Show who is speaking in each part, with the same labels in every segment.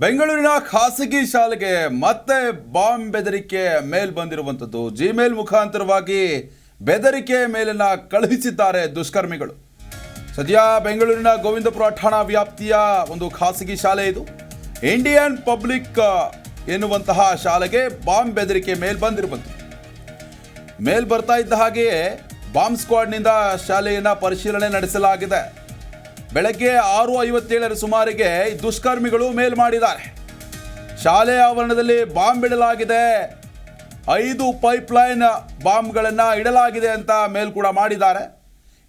Speaker 1: ಬೆಂಗಳೂರಿನ ಖಾಸಗಿ ಶಾಲೆಗೆ ಮತ್ತೆ ಬಾಂಬ್ ಬೆದರಿಕೆ ಮೇಲ್ ಬಂದಿರುವಂಥದ್ದು. ಜಿಮೇಲ್ ಮುಖಾಂತರವಾಗಿ ಬೆದರಿಕೆ ಮೇಲಿನ ಕಳುಹಿಸಿದ್ದಾರೆ ದುಷ್ಕರ್ಮಿಗಳು. ಸದ್ಯ ಬೆಂಗಳೂರಿನ ಗೋವಿಂದಪುರ ಠಾಣಾ ವ್ಯಾಪ್ತಿಯ ಒಂದು ಖಾಸಗಿ ಶಾಲೆ ಇದು. ಇಂಡಿಯನ್ ಪಬ್ಲಿಕ್ ಎನ್ನುವಂತಹ ಶಾಲೆಗೆ ಬಾಂಬ್ ಬೆದರಿಕೆ ಮೇಲ್ ಬಂದಿರುವಂಥದ್ದು. ಮೇಲ್ ಬರ್ತಾ ಇದ್ದ ಹಾಗೆಯೇ ಬಾಂಬ್ ಸ್ಕ್ವಾಡ್ನಿಂದ ಶಾಲೆಯನ್ನು ಪರಿಶೀಲನೆ ನಡೆಸಲಾಗಿದೆ. ಬೆಳಗ್ಗೆ ಆರು ಐವತ್ತೇಳರ ಸುಮಾರಿಗೆ ದುಷ್ಕರ್ಮಿಗಳು ಮೇಲ್ ಮಾಡಿದ್ದಾರೆ. ಶಾಲೆ ಆವರಣದಲ್ಲಿ ಬಾಂಬ್ ಇಡಲಾಗಿದೆ. ಐದು ಪೈಪ್ಲೈನ್ ಬಾಂಬ್ಗಳನ್ನು ಇಡಲಾಗಿದೆ ಅಂತ ಮೇಲ್ ಕೂಡ ಮಾಡಿದ್ದಾರೆ.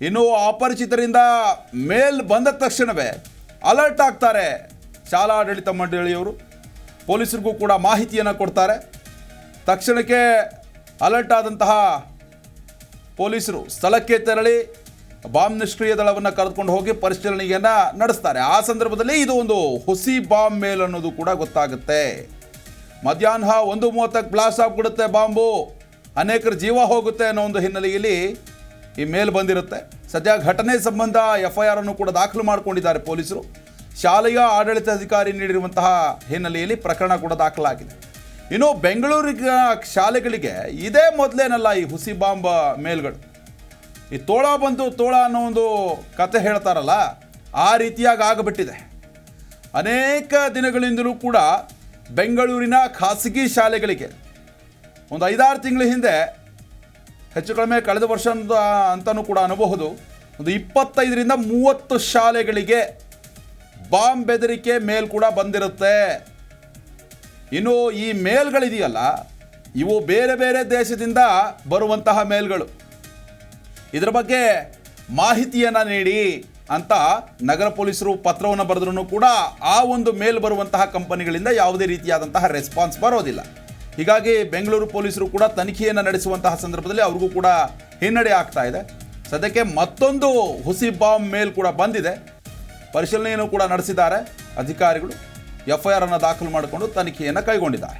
Speaker 1: ಇನ್ನು ಅಪರಿಚಿತರಿಂದ ಮೇಲ್ ಬಂದ ತಕ್ಷಣವೇ ಅಲರ್ಟ್ ಆಗ್ತಾರೆ ಶಾಲಾ ಆಡಳಿತ ಮಂಡಳಿಯವರು. ಪೊಲೀಸರಿಗೂ ಕೂಡ ಮಾಹಿತಿಯನ್ನು ಕೊಡ್ತಾರೆ. ತಕ್ಷಣಕ್ಕೆ ಅಲರ್ಟ್ ಆದಂತಹ ಪೊಲೀಸರು ಸ್ಥಳಕ್ಕೆ ತೆರಳಿ ಬಾಂಬ್ ನಿಷ್ಕ್ರಿಯ ದಳವನ್ನು ಕರೆದುಕೊಂಡು ಹೋಗಿ ಪರಿಶೀಲನೆಯನ್ನು ನಡೆಸ್ತಾರೆ. ಆ ಸಂದರ್ಭದಲ್ಲಿ ಇದು ಒಂದು ಹುಸಿ ಬಾಂಬ್ ಮೇಲ್ ಅನ್ನೋದು ಕೂಡ ಗೊತ್ತಾಗುತ್ತೆ. ಮಧ್ಯಾಹ್ನ ಒಂದು ಮೂವತ್ತಕ್ಕೆ ಬ್ಲಾಸ್ಟ್ ಆಗಿಬಿಡುತ್ತೆ ಬಾಂಬು. ಅನೇಕರ ಜೀವ ಹೋಗುತ್ತೆ ಅನ್ನೋ ಒಂದು ಹಿನ್ನೆಲೆಯಲ್ಲಿ ಈ ಮೇಲ್ ಬಂದಿರುತ್ತೆ. ಸದ್ಯ ಘಟನೆ ಸಂಬಂಧ ಎಫ್ ಐ ಆರ್ ಅನ್ನು ಕೂಡ ದಾಖಲು ಮಾಡಿಕೊಂಡಿದ್ದಾರೆ ಪೊಲೀಸರು. ಶಾಲೆಯ ಆಡಳಿತಾಧಿಕಾರಿ ನೀಡಿರುವಂತಹ ಹಿನ್ನೆಲೆಯಲ್ಲಿ ಪ್ರಕರಣ ಕೂಡ ದಾಖಲಾಗಿದೆ. ಇನ್ನು ಬೆಂಗಳೂರಿನ ಶಾಲೆಗಳಿಗೆ ಇದೇ ಮೊದಲೇನಲ್ಲ ಈ ಹುಸಿ ಬಾಂಬ್ ಮೇಲ್ಗಳು. ಈ ತೋಳ ಬಂತು ತೋಳ ಅನ್ನೋ ಒಂದು ಕತೆ ಹೇಳ್ತಾರಲ್ಲ, ಆ ರೀತಿಯಾಗಿ ಆಗಬಿಟ್ಟಿದೆ. ಅನೇಕ ದಿನಗಳಿಂದಲೂ ಕೂಡ ಬೆಂಗಳೂರಿನ ಖಾಸಗಿ ಶಾಲೆಗಳಿಗೆ ಒಂದು ಐದಾರು ತಿಂಗಳ ಹಿಂದೆ, ಹೆಚ್ಚು ಕಡಿಮೆ ಕಳೆದ ವರ್ಷ ಅಂತಲೂ ಕೂಡ ಅನ್ನಬಹುದು ಒಂದು ಇಪ್ಪತ್ತೈದರಿಂದ ಮೂವತ್ತು ಶಾಲೆಗಳಿಗೆ ಬಾಂಬ್ ಬೆದರಿಕೆ ಮೇಲ್ ಕೂಡ ಬಂದಿರುತ್ತೆ. ಇನ್ನು ಈ ಮೇಲ್ಗಳಿದೆಯಲ್ಲ, ಇವು ಬೇರೆ ಬೇರೆ ದೇಶದಿಂದ ಬರುವಂತಹ ಮೇಲ್ಗಳು. ಇದರ ಬಗ್ಗೆ ಮಾಹಿತಿಯನ್ನು ನೀಡಿ ಅಂತ ನಗರ ಪೊಲೀಸರು ಪತ್ರವನ್ನು ಬರೆದ್ರೂ ಕೂಡ ಆ ಒಂದು ಮೇಲ್ ಬರುವಂತಹ ಕಂಪನಿಗಳಿಂದ ಯಾವುದೇ ರೀತಿಯಾದಂತಹ ರೆಸ್ಪಾನ್ಸ್ ಬರೋದಿಲ್ಲ. ಹೀಗಾಗಿ ಬೆಂಗಳೂರು ಪೊಲೀಸರು ಕೂಡ ತನಿಖೆಯನ್ನು ನಡೆಸುವಂತಹ ಸಂದರ್ಭದಲ್ಲಿ ಅವ್ರಿಗೂ ಕೂಡ ಹಿನ್ನಡೆ ಆಗ್ತಾ ಇದೆ. ಸದ್ಯಕ್ಕೆ ಮತ್ತೊಂದು ಹುಸಿ ಬಾಂಬ್ ಮೇಲ್ ಕೂಡ ಬಂದಿದೆ. ಪರಿಶೀಲನೆಯನ್ನು ಕೂಡ ನಡೆಸಿದ್ದಾರೆ. ಅಧಿಕಾರಿಗಳು ಎಫ್ ಐ ಆರ್ ಅನ್ನು ದಾಖಲು ಮಾಡಿಕೊಂಡು ತನಿಖೆಯನ್ನು ಕೈಗೊಂಡಿದ್ದಾರೆ.